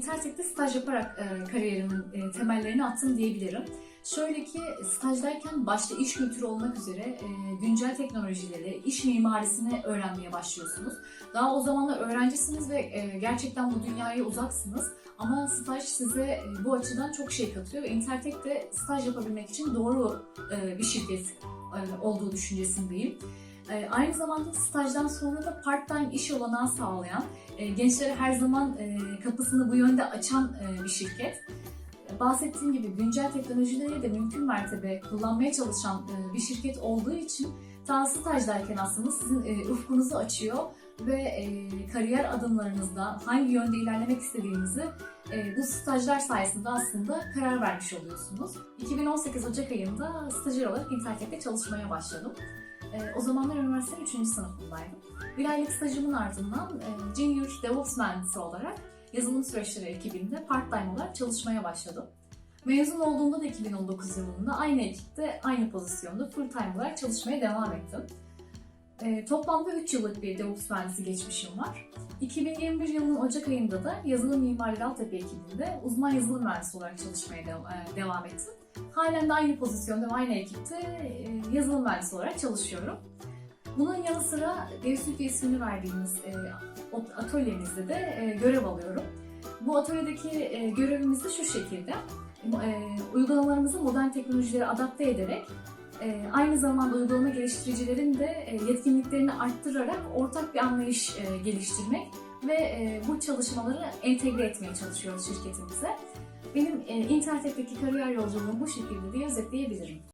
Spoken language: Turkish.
Intertek'te staj yaparak e, kariyerimin e, temellerini attım diyebilirim. Şöyle ki stajdayken başta iş kültürü olmak üzere e, güncel teknolojileri, iş mimarisini öğrenmeye başlıyorsunuz. Daha o zamanlar öğrencisiniz ve e, gerçekten bu dünyaya uzaksınız. Ama staj size e, bu açıdan çok şey katıyor Intertek de staj yapabilmek için doğru e, bir şirket e, olduğu düşüncesindeyim. E, Aynı zamanda stajdan sonra da part-time iş olanağı sağlayan, e, gençlere her zaman e, kapısını bu yönde açan e, bir şirket. Bahsettiğim gibi güncel teknolojileri de mümkün mertebe kullanmaya çalışan bir şirket olduğu için ta stajdayken aslında sizin ufkunuzu açıyor ve kariyer adımlarınızda hangi yönde ilerlemek istediğinizi bu stajlar sayesinde aslında karar vermiş oluyorsunuz. 2018 Ocak ayında stajyer olarak Intertek'te çalışmaya başladım. E, o zamanlar üniversitenin 3. sınıfındaydım. Bir aylık stajımın ardından e, Junior DevOps mühendisi olarak yazılım süreçleri ekibinde part-time olarak çalışmaya başladım. Mezun olduğumda da 2019 yılında aynı ekipte, aynı pozisyonda full-time olarak çalışmaya devam ettim. E, toplamda 3 yıllık bir DevOps mühendisi geçmişim var. 2021 yılının Ocak ayında da yazılım mimarları altyapı ekibinde uzman yazılım mühendisi olarak çalışmaya de- e, devam ettim. Halen de aynı pozisyonda aynı ekipte e, yazılım mühendisi olarak çalışıyorum. Bunun yanı sıra Devsülke ismini verdiğimiz e, atölyemizde de e, görev alıyorum. Bu atölyedeki görevimiz de şu şekilde. Uygulamalarımızı modern teknolojilere adapte ederek aynı zamanda uygulama geliştiricilerin de yetkinliklerini arttırarak ortak bir anlayış geliştirmek ve bu çalışmaları entegre etmeye çalışıyoruz şirketimize. Benim e, internetteki kariyer yolculuğum bu şekilde diye özetleyebilirim.